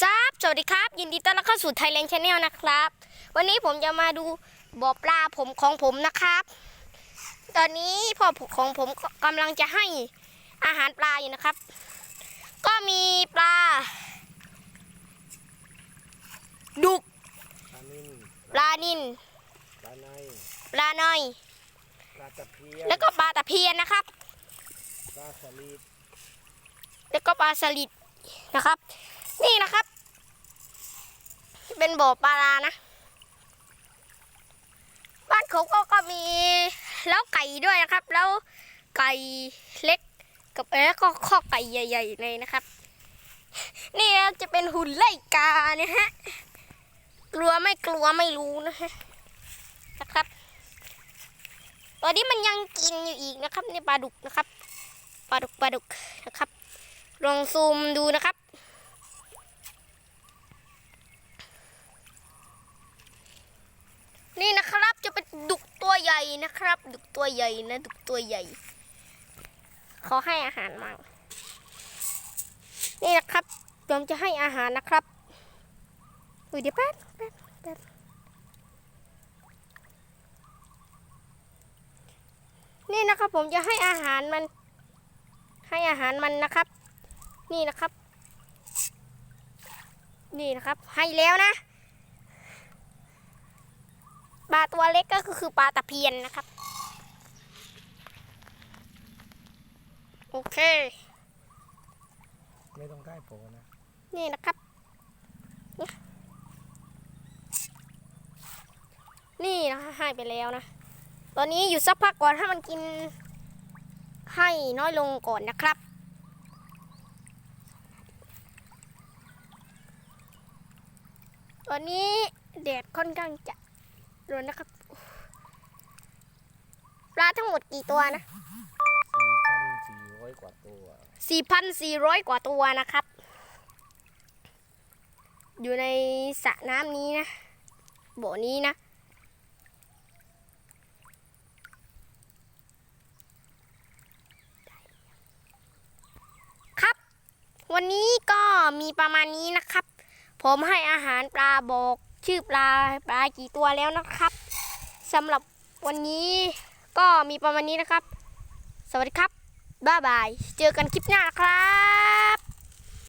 ซับสวัสดีครับ ยินดีต้อนรับเข้าสู่ไทยแลนด์ชาแนลนะครับ วันนี้ผมจะมาดูบ่อปลาผมของผมนะครับ ตอนนี้พ่อของผมกำลังจะให้อาหารปลาอยู่นะครับ ก็มีปลา ดุกปลานิ่นปลานินปลาในปลาน้อยปลาตะเพียนแล้วก็ปลาตะเพียนนะครับปลาสลิดแล้วก็ปลาสลิดนะครับนี่นะครับ เป็นบ่อปลานะ บ้านเขาก็ก็มีแล้วไก่ด้วยนะครับ แล้วไก่เล็กกับแล้วก็ข้อไก่ใหญ่ ๆ เลยนะครับ นี่จะเป็นหุ่นไล่กานะฮะ กลัวไม่กลัวไม่รู้นะฮะนะครับ ตอนนี้มันยังกินอยู่อีกนะครับในปลาดุกนะครับปลาดุกปลาดุกนะครับ ลองซูมดูนะครับ นี่นะครับจะเป็นดุกตัวใหญ่ นะครับดุกตัวใหญ่นะดุกตัวใหญ่เขาให้อาหารมานี่นะครับผมจะให้อาหารนะครับอุ้ยเดี๋ยวแป๊บแป๊บแป๊บนี่นะครับผมจะให้อาหารมัน ให้อาหารมันนะครับ นี่นะครับ นี่นะครับ ให้แล้วนะ ปลาตัวเล็กก็คือปลาตะเพียนนะครับ โอเค ไม่ต้องใกล้โผล่นะ นี่นะครับ นี่นะคะให้ไปแล้วนะ ตอนนี้อยู่สักพักก่อนถ้ามันกิน ให้น้อยลงก่อนนะครับตอนนี้แดดค่อนข้างจะ ร้อนนะครับ ปลาทั้งหมดกี่ตัวนะ 4,400 กว่าตัว 4,400 กว่าตัวนะครับ อยู่ในสระน้ำนี้นะบ่อนี้นะ ครับ วันนี้ก็มีประมาณนี้นะครับ ผมให้อาหารปลาบอก ชื่อปลาปลากี่ตัวแล้วนะครับสำหรับวันนี้ก็มีประมาณนี้นะครับ สวัสดีครับ บ๊ายบาย เจอกันคลิปหน้านะครับ